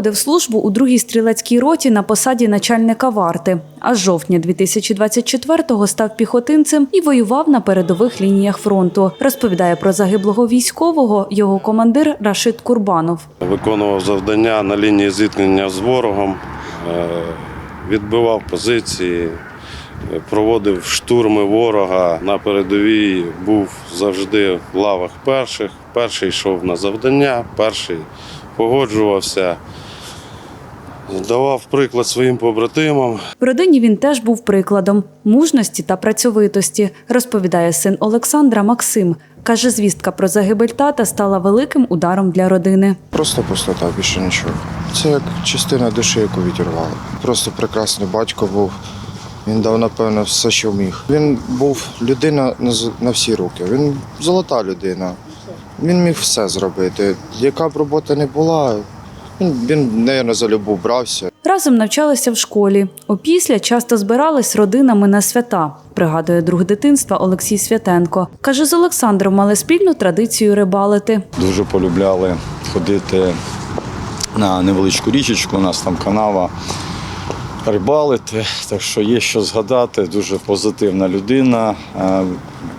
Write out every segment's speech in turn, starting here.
проходив службу у другій стрілецькій роті на посаді начальника варти. А з жовтня 2024-го став піхотинцем і воював на передових лініях фронту. Розповідає про загиблого військового його командир Рашид Курбанов. Виконував завдання на лінії зіткнення з ворогом, е, відбивав позиції, проводив штурми ворога на передовій, був завжди в лавах перших. Перший йшов на завдання, перший погоджувався, давав приклад своїм побратимам. В родині він теж був прикладом мужності та працьовитості, розповідає син Олександра Максим. Каже, звістка про загибель тата стала великим ударом для родини. Просто пустота, більше нічого. Це як частина душі, яку відірвали. Просто прекрасний батько був. Він дав, напевно, все, що міг. Він був людина на з- на всі руки. Він золота людина. Він міг все зробити. Яка б робота не була, він, він мабуть, за любов брався. Разом навчалися в школі. Опісля часто збирались родинами на свята, пригадує друг дитинства Олексій Святенко. Каже, з Олександром мали спільну традицію рибалити. Дуже полюбляли ходити на невеличку річечку, у нас там канава, рибалити. Так що є що згадати. Дуже позитивна людина е,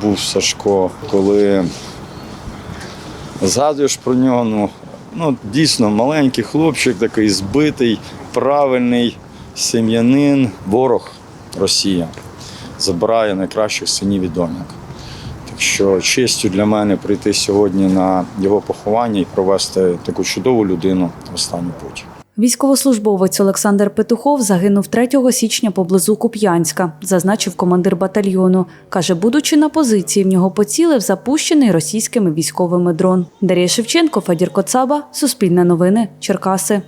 був Сашко. Коли згадуєш про нього, ну, ну дійсно маленький хлопчик, такий збитий, правильний сім'янин, ворог Росія забирає найкращих синів і доньок. Так що честю для мене прийти сьогодні на його поховання і провести таку чудову людину в останню путь. Військовослужбовець Олександр Петухов загинув 3 січня поблизу Куп'янська, зазначив командир батальйону. Каже, будучи на позиції, в нього поцілив запущений російськими військовими дрон. Дар'я Шевченко, Федір Коцаба, Суспільне новини, Черкаси.